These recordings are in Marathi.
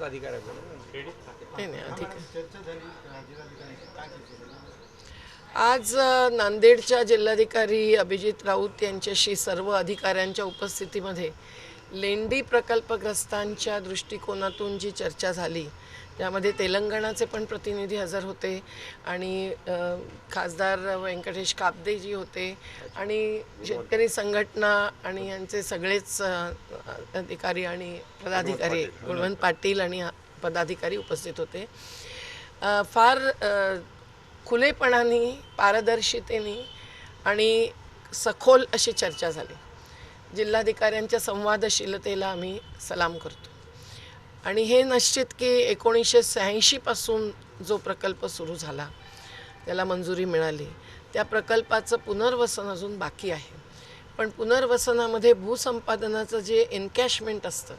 नाही नाही आज नांदेडच्या जिल्हाधिकारी अभिजित राऊत यांच्याशी सर्व अधिकाऱ्यांच्या उपस्थितीमध्ये लेंडी प्रकल्पग्रस्तांच्या दृष्टिकोनातून जी चर्चा झाली त्यामध्ये तेलंगणाचे पण प्रतिनिधी हजर होते आणि खासदार व्यंकटेश काब्देजी होते आणि शेतकरी संघटना आणि यांचे सगळेच अधिकारी आणि पदाधिकारी गुणवंत पाटील आणि पदाधिकारी उपस्थित होते. फार खुलेपणाने पारदर्शितेने आणि सखोल अशी चर्चा झाली. जिल्हाधिकाऱ्यांच्या संवादशीलतेला आम्ही सलाम करतो. आणि हे निश्चित की एकोणीसशे शहाऐंशीपासून जो प्रकल्प सुरू झाला त्याला मंजुरी मिळाली. त्या प्रकल्पाचं पुनर्वसन अजून बाकी आहे. पण पुनर्वसनामध्ये भूसंपादनाचं जे एन्कॅशमेंट असतं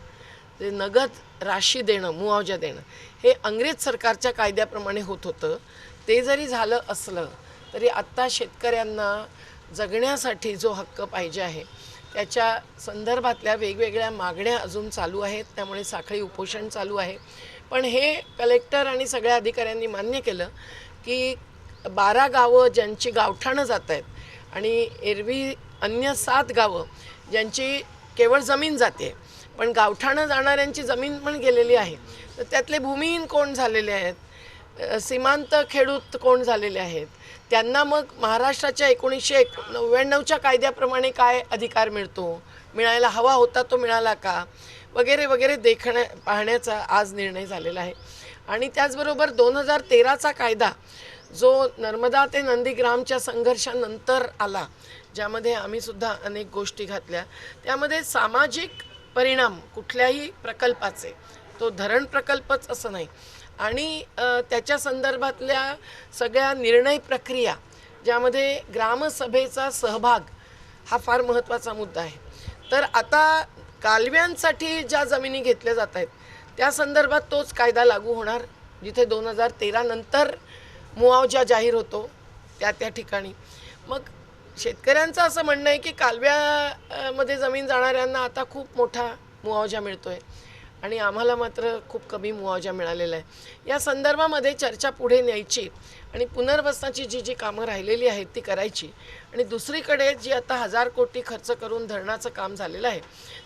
जे नगद राशी देणं मुआवजा देणं हे अंग्रेज सरकारच्या कायद्याप्रमाणे होत होतं. ते जरी झालं असलं तरी आत्ता शेतकऱ्यांना जगण्यासाठी जो हक्क पाहिजे आहे त्याच्या संदर्भातल्या वेगवेगळ्या मागण्या अजून चालू आहेत त्यामुळे साखळी उपोषण चालू आहे. पण हे कलेक्टर आणि सगळ्या अधिकाऱ्यांनी मान्य केलं की बारा गावं ज्यांची गावठाणं जात आहेत आणि एरवी अन्य सात गावं ज्यांची केवळ जमीन जाते पण गावठाणं जाणाऱ्यांची जमीन पण गेलेली आहे तर त्यातले भूमिहीन कोण झालेले आहेत? सीमांत खेडूत कोण झालेले आहेत? त्यांना मग महाराष्ट्राच्या एकोणीसशे एक नव्याण्णवच्या कायद्याप्रमाणे काय अधिकार मिळतो? मिळायला हवा होता तो मिळाला का? वगैरे वगैरे देखण्या पाहण्याचा आज निर्णय झालेला आहे. आणि त्याचबरोबर दोन हजार तेराचा कायदा जो नर्मदा ते नंदीग्रामच्या संघर्षानंतर आला ज्यामध्ये आम्हीसुद्धा अनेक गोष्टी घातल्या. त्यामध्ये सामाजिक परिणाम कुठल्याही प्रकल्पाचे तो धरण प्रकल्पच असं नाही. आणि त्याच्या संदर्भातल्या सगळ्या निर्णय प्रक्रिया ज्यामध्ये ग्रामसभेचा सहभाग हा फार महत्त्वाचा मुद्दा आहे. तर आता कालव्यांसाठी ज्या जमिनी घेतल्या जात आहेत त्या संदर्भात तोच कायदा लागू होणार जिथे दोन हजार तेरा नंतर मुआवजा जाहीर होतो त्या त्या ठिकाणी. मग शेतकऱ्यांचं असं म्हणणं आहे की कालव्यामध्ये जमीन जाणाऱ्यांना आता खूप मोठा मुआवजा मिळतो आहे आणि आम्हाला मात्र खूप कमी मुआवजा मिळालेला आहे. या संदर्भामध्ये चर्चा पुढे न्यायची आणि पुनर्वसनाची जी जी कामं राहिलेली आहेत ती करायची. आणि दुसरीकडे जी आता हजार कोटी खर्च करून धरणाचं काम झालेलं आहे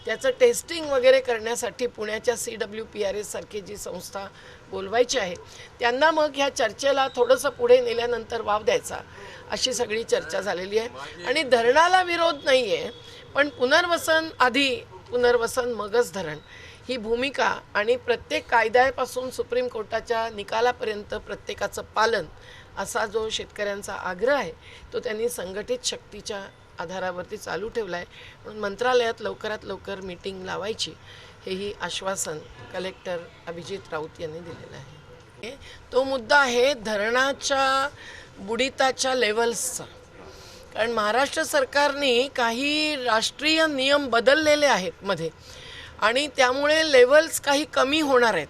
त्याचं टेस्टिंग वगैरे करण्यासाठी पुण्याच्या सी डब्ल्यू पी आर एससारखी जी संस्था बोलवायची आहे त्यांना मग ह्या चर्चेला थोडंसं पुढे नेल्यानंतर वाव द्यायचा अशी सगळी चर्चा झालेली आहे. आणि धरणाला विरोध नाही आहे पण पुनर्वसन आधी पुनर्वसन मगच धरण. ही भूमिका आणि प्रत्येक कायद्यापासून सुप्रीम कोर्टाच्या निकालापर्यंत प्रत्येकाचं पालन असा जो शेतकऱ्यांचा आग्रह आहे तो त्यांनी संघटित शक्तीच्या आधारावरती चालू ठेवला आहे म्हणून मंत्रालयात लवकरात लवकर मीटिंग लावायची हेही आश्वासन कलेक्टर अभिजित राऊत यांनी दिलेलं आहे. तो मुद्दा आहे धरणाच्या बुडिताच्या लेवल्सचा कारण महाराष्ट्र सरकारने काही राष्ट्रीय नियम बदललेले आहेत मध्ये. आणि त्यामुळे लेवल्स काही कमी होणार आहेत.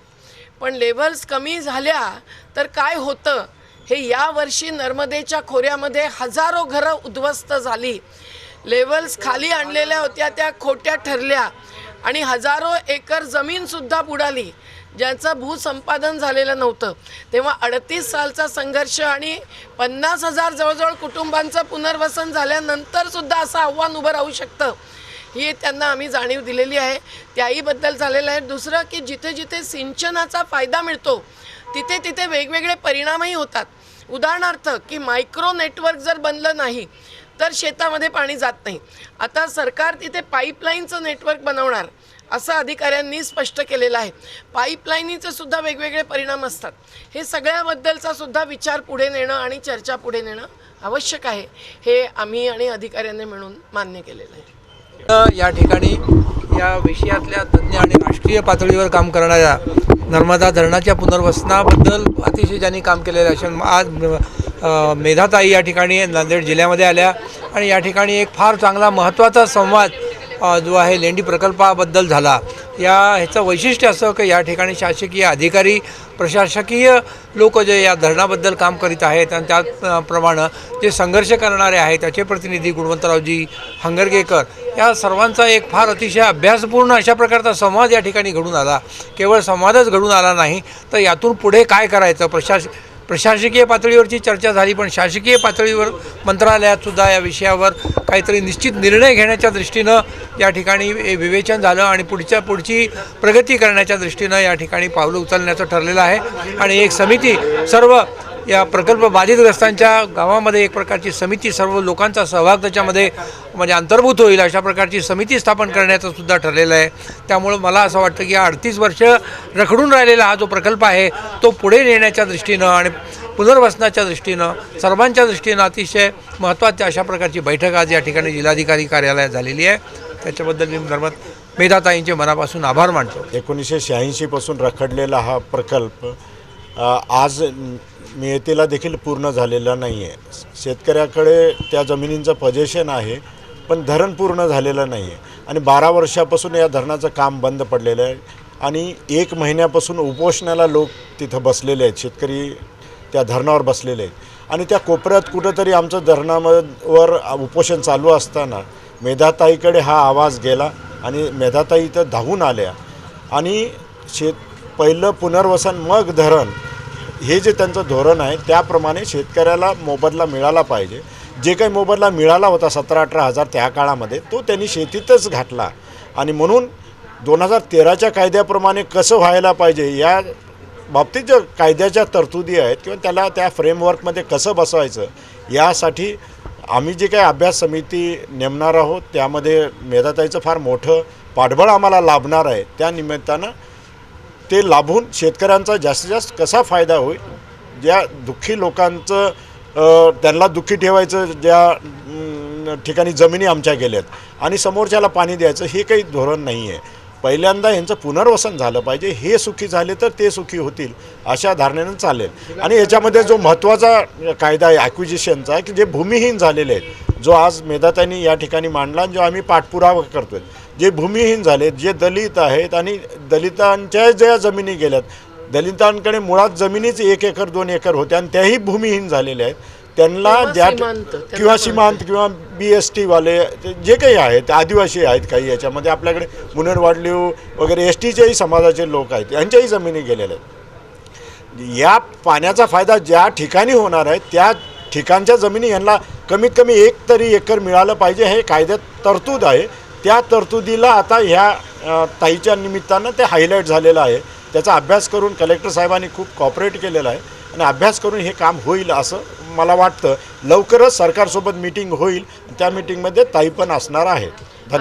पण लेवल्स कमी झाल्या तर काय होतं? हे यावर्षी नर्मदेच्या खोऱ्यामध्ये हजारो घरं उद्ध्वस्त झाली. लेवल्स खाली आणलेल्या होत्या त्या खोट्या ठरल्या. आणि हजारो एकर जमीनसुद्धा बुडाली ज्यांचं भूसंपादन झालेलं नव्हतं. तेव्हा अडतीस सालचा संघर्ष आणि पन्नास हजार जवळजवळ कुटुंबांचं पुनर्वसन झाल्यानंतरसुद्धा असं आव्हान उभं राहू शकतं ही त्यांना आम्ही जाणीव दिलेली आहे. त्याहीबद्दल झालेलं आहे. दुसरं की जिथे जिथे सिंचनाचा फायदा मिळतो तिथे तिथे वेगवेगळे परिणामही होतात. उदाहरणार्थ की मायक्रो नेटवर्क जर बनलं नाही तर शेतामध्ये पाणी जात नाही. आता सरकार तिथे पाईपलाईनचं नेटवर्क बनवणार असं अधिकाऱ्यांनी स्पष्ट केलेलं आहे. पाईपलाईनीचे सुद्धा वेगवेगळे परिणाम असतात. हे सगळ्याबद्दलचा सुद्धा विचार पुढे नेणं आणि चर्चा पुढे नेणं आवश्यक आहे हे आम्ही आणि अधिकाऱ्यांनी मिळून मान्य केलेलं आहे. या ठिकाणी या विषयातल्या तज्ज्ञ आणि राष्ट्रीय पातळीवर काम करणाऱ्या नर्मदा धरणाच्या पुनर्वसनाबद्दल अतिशय ज्यांनी काम केलेलं आहे आज मेधाताई या ठिकाणी नांदेड जिल्ह्यामध्ये आल्या. आणि या ठिकाणी एक फार चांगला महत्त्वाचा संवाद जो आहे लेंडी प्रकल्पाबद्दल झाला. या ह्याचं वैशिष्ट्य असं की या ठिकाणी शासकीय अधिकारी प्रशासकीय लोक जे या धरणाबद्दल काम करीत आहेत आणि त्याप्रमाणे जे संघर्ष करणारे आहेत त्याचे प्रतिनिधी गुणवंतरावजी हंगरगेकर या सर्वांचा एक फार अतिशय अभ्यासपूर्ण अशा प्रकारचा संवाद या ठिकाणी घडून आला. केवळ संवादच घडून आला नाही तर यातून पुढे काय करायचं? प्रशास प्रशासकीय पातळीवरची चर्चा झाली पण शासकीय पातळीवर मंत्रालयातसुद्धा या विषयावर काहीतरी निश्चित निर्णय घेण्याच्या दृष्टीनं या ठिकाणी विवेचन झालं आणि पुढच्या पुढची प्रगती करण्याच्या दृष्टीनं या ठिकाणी पावलं उचलण्याचं ठरलेलं आहे. आणि एक समिती सर्व या प्रकल्प बाधितग्रस्तांच्या गावामध्ये एक प्रकारची समिती सर्व लोकांचा सहभाग त्याच्यामध्ये म्हणजे अंतर्भूत होईल अशा प्रकारची समिती स्थापन करण्याचं सुद्धा ठरलेलं आहे. त्यामुळं मला असं वाटतं की अडतीस वर्ष रखडून राहिलेला हा जो प्रकल्प आहे तो पुढे नेण्याच्या दृष्टीनं आणि पुनर्वसनाच्या दृष्टीनं सर्वांच्या दृष्टीनं अतिशय महत्त्वाच्या अशा प्रकारची बैठक आज या ठिकाणी जिल्हाधिकारी कार्यालयात झालेली आहे. त्याच्याबद्दल मी धर्मात मेधाताईंचे मनापासून आभार मानतो. एकोणीसशे शहाऐंशीपासून रखडलेला हा प्रकल्प आज मिळतेला देखील पूर्ण झालेला नाही आहे शेतकऱ्याकडे त्या जमिनींचं पजेशन आहे पण धरण पूर्ण झालेलं नाही आहे आणि बारा वर्षापासून या धरणाचं काम बंद पडलेलं आहे. आणि एक महिन्यापासून उपोषणाला लोक तिथं बसलेले आहेत शेतकरी त्या धरणावर बसलेले आहेत. आणि त्या कोपऱ्यात कुठंतरी आमचं धरणावर उपोषण चालू असताना मेधाताईकडे हा आवाज गेला आणि मेधाताई इथं धावून आल्या. आणि शेत पहिलं पुनर्वसन मग धरण हे जे त्यांचं धोरण आहे त्याप्रमाणे शेतकऱ्याला मोबदला मिळाला पाहिजे. जे काही मोबदला मिळाला होता सतरा अठरा हजार त्या काळामध्ये तो त्यांनी शेतीतच घातला. आणि म्हणून दोन हजार तेराच्या कायद्याप्रमाणे कसं व्हायला पाहिजे या बाबतीत ज्या कायद्याच्या तरतुदी आहेत किंवा त्याला त्या फ्रेमवर्कमध्ये कसं बसवायचं यासाठी आम्ही जे काही अभ्यास समिती नेमणार आहोत त्यामध्ये मेधाताईचं फार मोठं पाठबळ आम्हाला लाभणार आहे. त्या निमित्तानं ते लाभून शेतकऱ्यांचा जास्तीत जास्त कसा फायदा होईल? ज्या दुःखी लोकांचं त्यांना दुःखी ठेवायचं ज्या ठिकाणी जमिनी आमच्या गेल्यात आणि समोरच्याला पाणी द्यायचं हे काही धोरण नाही आहे पहिल्यांदा यांचं पुनर्वसन झालं पाहिजे. हे सुखी झाले तर ते सुखी होतील अशा धारणेनं चालेल. आणि याच्यामध्ये जो महत्त्वाचा कायदा आहे ॲक्विजिशनचा की जे भूमिहीन झालेले आहेत जो आज मेधातांनी या ठिकाणी मांडला आणि जो आम्ही पाठपुरावा करतोय. जे भूमिहीन झालेत जे दलित आहेत आणि दलितांच्या ज्या जमिनी गेल्यात दलितांकडे मुळात जमिनीच एक एकर दोन एकर होत्या आणि त्याही भूमिहीन झालेल्या आहेत. त्यांना ज्या किंवा सीमांत किंवा बी एस टीवाले जे काही आहेत आदिवासी आहेत काही याच्यामध्ये आपल्याकडे मुनरवाडलीव वगैरे एस टीच्याही समाजाचे लोक आहेत यांच्याही जमिनी गेलेल्या आहेत. या पाण्याचा फायदा ज्या ठिकाणी होणार आहे त्या ठिकाणच्या जमिनी यांना कमीत कमी एक तरी एकर मिळालं पाहिजे हे कायद्यात तरतूद आहे. त्या तरतुदीला आता ह्या ताईच्या निमित्तानं ते हायलाईट झालेलं आहे. त्याचा अभ्यास करून कलेक्टर साहेबांनी खूप कॉपरेट केलेला आहे. आणि अभ्यास करून हे काम होईल असं मला वाटतं लवकरच सरकारसोबत मिटिंग होईल. त्या मिटिंगमध्ये ताई पण असणार आहेत.